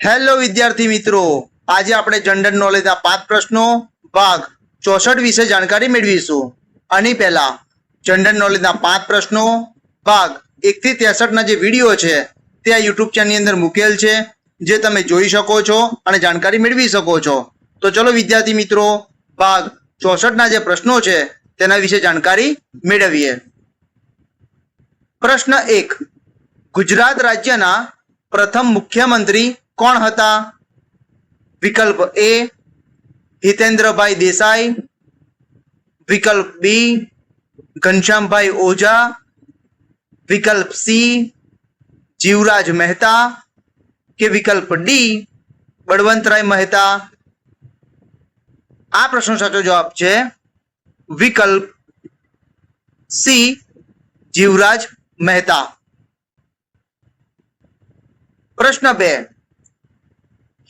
Hello વિદ્યાર્થી મિત્રો. આજે આપણે જનરલ નોલેજના પાંચ પ્રશ્નો, ભાગ ચોસઠ વિશે જાણકારી મેળવીશું. આની પહેલા જનરલ નોલેજના પાંચ પ્રશ્નો, ભાગ એકથી ત્રેસઠના જે વીડિયો છે, તે આ યુટ્યુબ ચેનલની અંદર મૂકેલ છે, જે તમે જોઈ શકો છો અને જાણકારી મેળવી શકો છો. તો ચલો વિદ્યાર્થી મિત્રો, ભાગ ચોસઠના જે પ્રશ્નો છે, તેના વિશે જાણકારી મેળવીએ. પ્રશ્ન એક. ગુજરાત રાજ્યના પ્રથમ મુખ્યમંત્રી કોણ હતા? વિકલ્પ એ હિતેન્દ્રભાઈ દેસાઈ, વિકલ્પ બી ઘનશ્યામભાઈ ઓઝા, વિકલ્પ સી જીવરાજ મહેતા કે વિકલ્પ ડી બળવંતરાય મહેતા? આ પ્રશ્નો સાચો જવાબ છે વિકલ્પ સી જીવરાજ મહેતા. પ્રશ્ન બે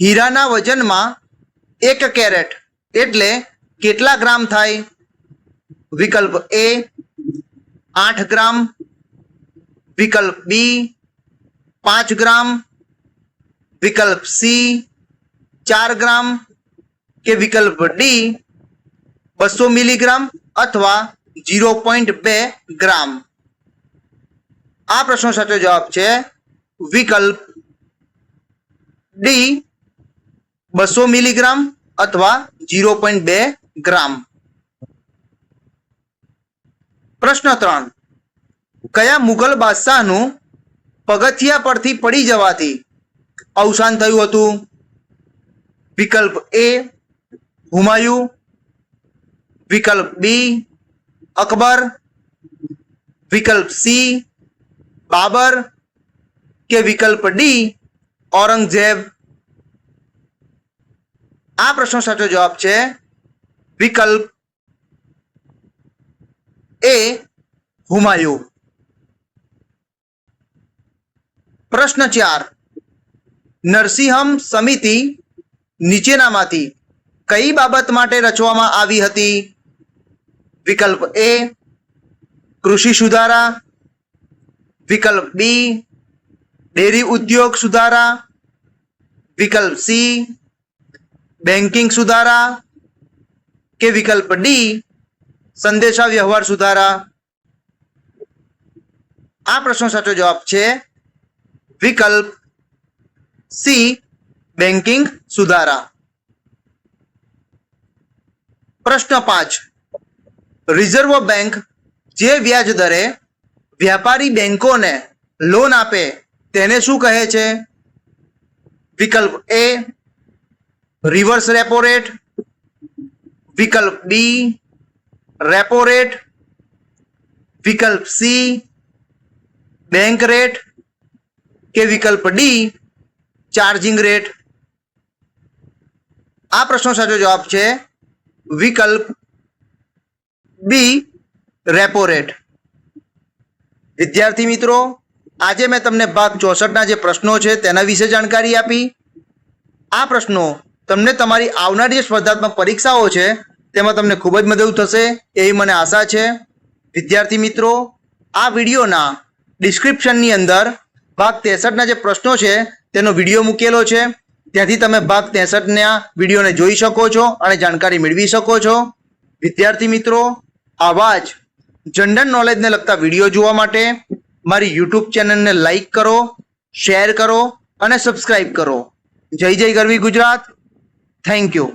હીરાના વજનમાં એક કેરેટ એટલે કેટલા ગ્રામ થાય? વિકલ્પ એ આઠ ગ્રામ, વિકલ્પ બી પાંચ ગ્રામ, વિકલ્પ સી ચાર ગ્રામ કે વિકલ્પ ડી બસો મિલીગ્રામ અથવા જીરો પોઈન્ટ બે ગ્રામ? આ પ્રશ્નો સાચો જવાબ છે વિકલ્પ ડી બસો મિલીગ્રામ અથવા જીરો પોઈન્ટ બે ગ્રામ. પ્રશ્ન ત્રણ. કયા મુઘલ બાદશાહનું પગથિયા પરથી પડી જવાથી અવસાન થયું હતું? વિકલ્પ એ, હુમાયુ. વિકલ્પ બી, અકબર. વિકલ્પ સી, બાબર. કે વિકલ્પ ડી, ઔરંગઝેબ. આ પ્રશ્નો સાચો જવાબ છે વિકલ્પ એ હુમાયુ. પ્રશ્ન ચાર. નરસિંહમ સમિતિ નીચેનામાંથી કઈ બાબત માટે રચવામાં આવી હતી? વિકલ્પ એ કૃષિ સુધારા. વિકલ્પ બી ડેરી ઉદ્યોગ સુધારા. વિકલ્પ સી બેન્કિંગ સુધારા કે વિકલ્પ ડી સંદેશા વ્યવહાર સુધારા? આ પ્રશ્નો સાચો જવાબ છે વિકલ્પ સી બેન્કિંગ સુધારા. પ્રશ્ન પાંચ. રિઝર્વ બેંક જે વ્યાજ દરે વ્યાપારી બેંકોને લોન આપે તેને શું કહે છે? વિકલ્પ એ રિવર્સ રેપો રેટ, વિકલ્પ બી, રેપો રેટ, વિકલ્પ સી, બેંક રેટ કે વિકલ્પ ડી, ચાર્જિંગ રેટ? આ પ્રશ્નો સાચો જવાબ છે વિકલ્પ બી, રેપો રેટ. વિદ્યાર્થી મિત્રો, આજે મેં તમને ભાગ ચોસઠના જે પ્રશ્નો છે તેના વિશે જાણકારી આપી. આ પ્રશ્નો તમને તમારી આવનારી સ્પર્ધાત્મક પરીક્ષાઓ છે, તેમાં તમને ખૂબ જ મદદ થશે, એવી મને આશા છે. વિદ્યાર્થી મિત્રો, આ વિડીયોના ડિસ્ક્રિપ્શનની અંદર ભાગ ત્રેસઠના જે પ્રશ્નો છે, તેનો વીડિયો મૂકેલો છે. ત્યાંથી તમે ભાગ ત્રેસઠના વિડીયોને જોઈ શકો છો અને જાણકારી મેળવી શકો છો. વિદ્યાર્થી મિત્રો, આવા જ જનરલ નોલેજને લગતા વીડિયો જોવા માટે મારી યુટ્યુબ ચેનલને લાઈક કરો, શેર કરો અને સબસ્ક્રાઈબ કરો. જય જય ગરવી ગુજરાત. Thank you